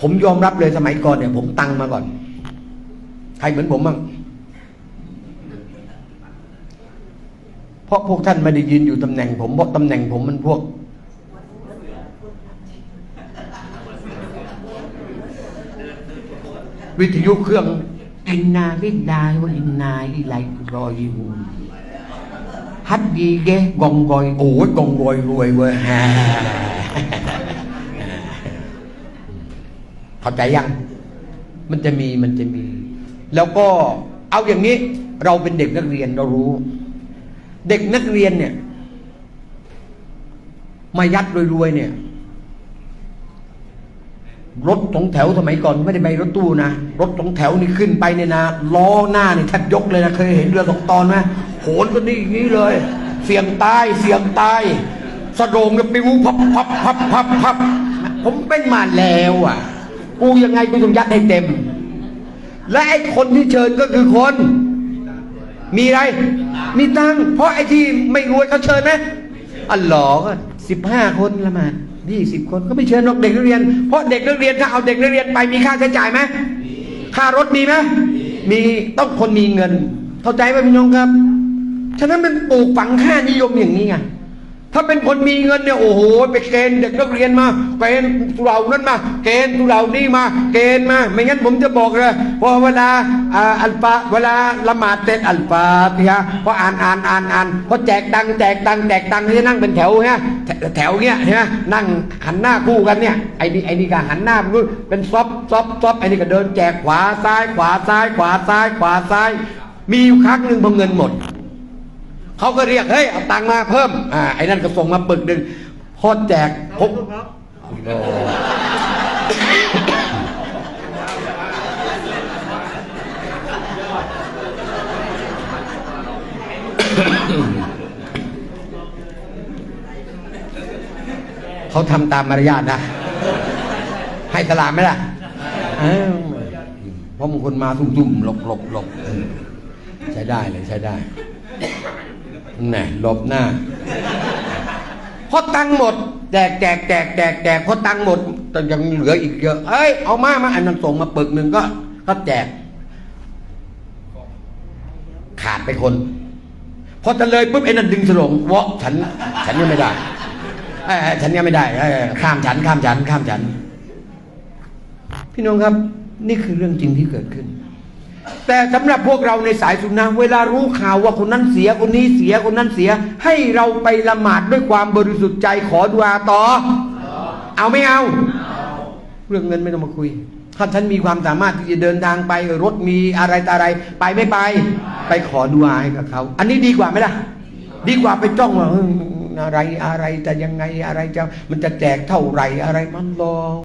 ผมยอมรับเลยสมัยก่อนเนี่ย ผมตังมาก่อน ใครเหมือนผมบ้างเพราะพวกท่านไม่ได้ยืนอยู่ตำแหน่งผมเพราะตำแหน่งผมมันพวก วิทยุเครื่องอินนาลินนาว่าอินนาอิไลรอยูฮัดดีเกกองกอยโอ้ยกองกอยรวยเว้ย เข้าใจยัง มันจะมีมันจะมี แล้วก็เอาอย่างนี้ เราเป็นเด็กนักเรียนเรารู้ เด็กนักเรียนเนี่ย มายัดรวยๆเนี่ย รถสองแถวสมัยก่อนไม่ได้ไปรถตู้นะรถสองแถวนี่ขึ้นไปเนี่ยนะล้อหน้านี่แทบยกเลยนะเคยเห็นเรือสองตอนไหมโหนก็นี่อย่างนี้เลย เสียงตายเสียงตายสะโดงกับปิวพับพับพับพับพับผมเป็นมาแล้วอะ กูยังไงกูต้องยัดให้เต็ม และไอ้คนที่เชิญก็คือคน มีอะไร มีตังเพราะไอ้ที่ไม่รวยเขาเชิญไหมอัลลอกสิบห้าคนละมายี่สิบคนก็ไม่เชิญนกเด็กนักเรียน เพราะเด็กนักเรียนถ้าเอาเด็กนักเรียนไปมีค่าใช้จ่ายไหมค่ารถมีไหมมีต้องคนมีเงิน เข้าใจไหมพี่น้องครับ ฉะนั้นมันปลูกฝังค่านิยมอย่างนี้ไง ถ้าเป็นคนมีเงินเนี่ยโอ้โหไปเกณฑ์เด็กนักเรียนมาเกณฑ์เหล่านั้นมา เกณฑ์เหล่านี้มา เกณฑ์มา ไม่งั้นผมจะบอกเลยพอเวลาอัลฟาเวลาละหมาดเสร็จอัลฟาติฮะพออ่านอ่านอ่านอ่านพอแจกตังแจกตังแจกตังค์จะนั่งเป็นแถวฮะแถแถวเนี้ยใช่ไหมนั่งหันหน้าคู่กันเนี่ยไอ้นี่ไอ้นี่ก็หันหน้าเป็นเป็นซอบซอบซอบไอ้นี่ก็เดินแจกขวาซ้ายขวาซ้ายขวาซ้ายขวาซ้าย มีอยู่ครั้งหนึ่งพอเงินหมด เขาก็เรียกเฮ้ยเอาตังค์มาเพิ่มอ่าไอ้นั่นก็ส่งมาปึกหนึ่งพอแจกพบเขาทำตามมารยาทนะ ให้สลามไหมล่ะเพราะบางคนมาทุ่มๆหลบหลบหลบใช้ได้เลยใช้ได้ แน่ลบหน้าพอตังหมดแจกแจกแจกแจกแจกพอตังหมดแต่ยังเหลืออีกเยอะ เอ้ยเอามามาอันนั้นส่งมาปึกหนึ่งก็ก็แจก ขาดไปคน พอจะเลยปุ๊บไอ้นั่นดึงสลงวะฉัน ฉันยังไม่ได้เอ้ฉันยังไม่ได้ข้ามฉันข้ามฉันข้ามฉัน พี่น้องครับ นี่คือเรื่องจริงที่เกิดขึ้น แต่สำหรับพวกเราในสายสุนนะเวลารู้ข่าวว่าคนนั้นเสียคนนี้เสียคนนั้นเสีย ให้เราไปละหมาดด้วยความบริสุทธิ์ใจขอดุอาต่อ เอาไม่เอา เรื่องเงินไม่ต้องมาคุย ถ้าฉันมีความสามารถที่จะเดินทางไปรถมีอะไรต่อะไร ไปไม่ไป ไปขอดุอาให้กับเขาอันนี้ดีกว่าไหมล่ะ ดีกว่าไปจ้องว่าเอออะไรอะไรจะยังไงอะไรจะมันจะแจกเท่าไหร่อะไรมันรอ